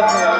감사합니다.